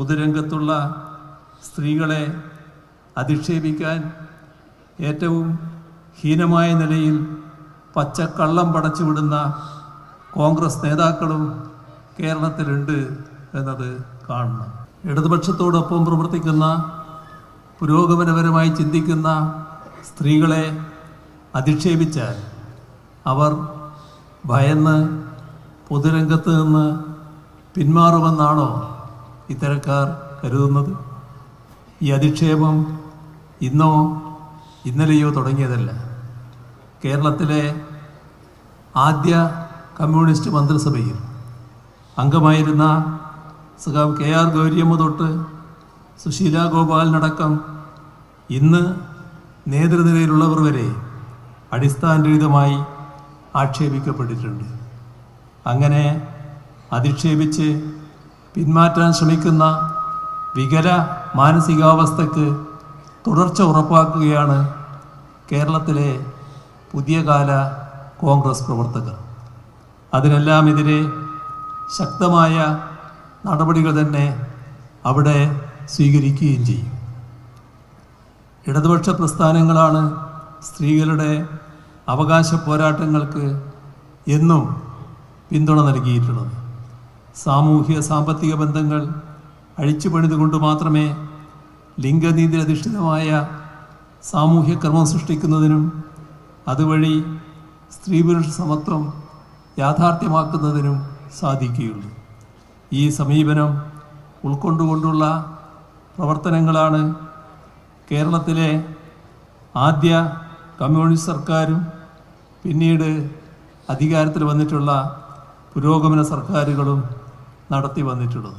പൊതുരംഗത്തുള്ള സ്ത്രീകളെ അധിക്ഷേപിക്കാൻ ഏറ്റവും ഹീനമായ നിലയിൽ പച്ചക്കള്ളം പടച്ചുവിടുന്ന കോൺഗ്രസ് നേതാക്കളും കേരളത്തിലുണ്ട് എന്നത് കാണണം. ഇടതുപക്ഷത്തോടൊപ്പം പ്രവർത്തിക്കുന്ന പുരോഗമനപരമായി ചിന്തിക്കുന്ന സ്ത്രീകളെ അധിക്ഷേപിച്ചാൽ അവർ ഭയന്ന് പൊതുരംഗത്ത് നിന്ന് പിന്മാറുമെന്നാണോ ഇത്തരക്കാർ കരുതുന്നത്? ഈ അധിക്ഷേപം ഇന്നോ ഇന്നലെയോ തുടങ്ങിയതല്ല. കേരളത്തിലെ ആദ്യ കമ്മ്യൂണിസ്റ്റ് മന്ത്രിസഭയിൽ അംഗമായിരുന്ന സഖാവ് കെ ആർ ഗൗരിയമ്മ തൊട്ട് സുശീല ഗോപാലിനടക്കം ഇന്ന് നേതൃനിരയിലുള്ളവർ വരെ അടിസ്ഥാനരഹിതമായി ആക്ഷേപിക്കപ്പെട്ടിട്ടുണ്ട്. അങ്ങനെ അധിക്ഷേപിച്ച് പിന്മാറ്റാൻ ശ്രമിക്കുന്ന വികല മാനസികാവസ്ഥക്ക് തുടർച്ച ഉറപ്പാക്കുകയാണ് കേരളത്തിലെ പുതിയ കാല കോൺഗ്രസ് പ്രവർത്തകർ. അതിനെല്ലാമെതിരെ ശക്തമായ നടപടികൾ തന്നെ അവിടെ സ്വീകരിക്കുകയും ചെയ്യും. ഇടതുപക്ഷ പ്രസ്ഥാനങ്ങളാണ് സ്ത്രീകളുടെ അവകാശ പോരാട്ടങ്ങൾക്ക് എന്നും പിന്തുണ നൽകിയിട്ടുള്ളത്. സാമൂഹ്യ സാമ്പത്തിക ബന്ധങ്ങൾ അഴിച്ചുപണിതുകൊണ്ട് മാത്രമേ ലിംഗനീതി അധിഷ്ഠിതമായ സാമൂഹ്യ ക്രമം സൃഷ്ടിക്കുന്നതിനും അതുവഴി സ്ത്രീ പുരുഷ സമത്വം യാഥാർത്ഥ്യമാക്കുന്നതിനും സാധിക്കുകയുള്ളൂ. ഈ സമീപനം ഉൾക്കൊണ്ടുകൊണ്ടുള്ള പ്രവർത്തനങ്ങളാണ് കേരളത്തിലെ ആദ്യ കമ്മ്യൂണിസ്റ്റ് സർക്കാരും പിന്നീട് അധികാരത്തിൽ വന്നിട്ടുള്ള പുരോഗമന സർക്കാരുകളും നടത്തി വന്നിട്ടുള്ളത്.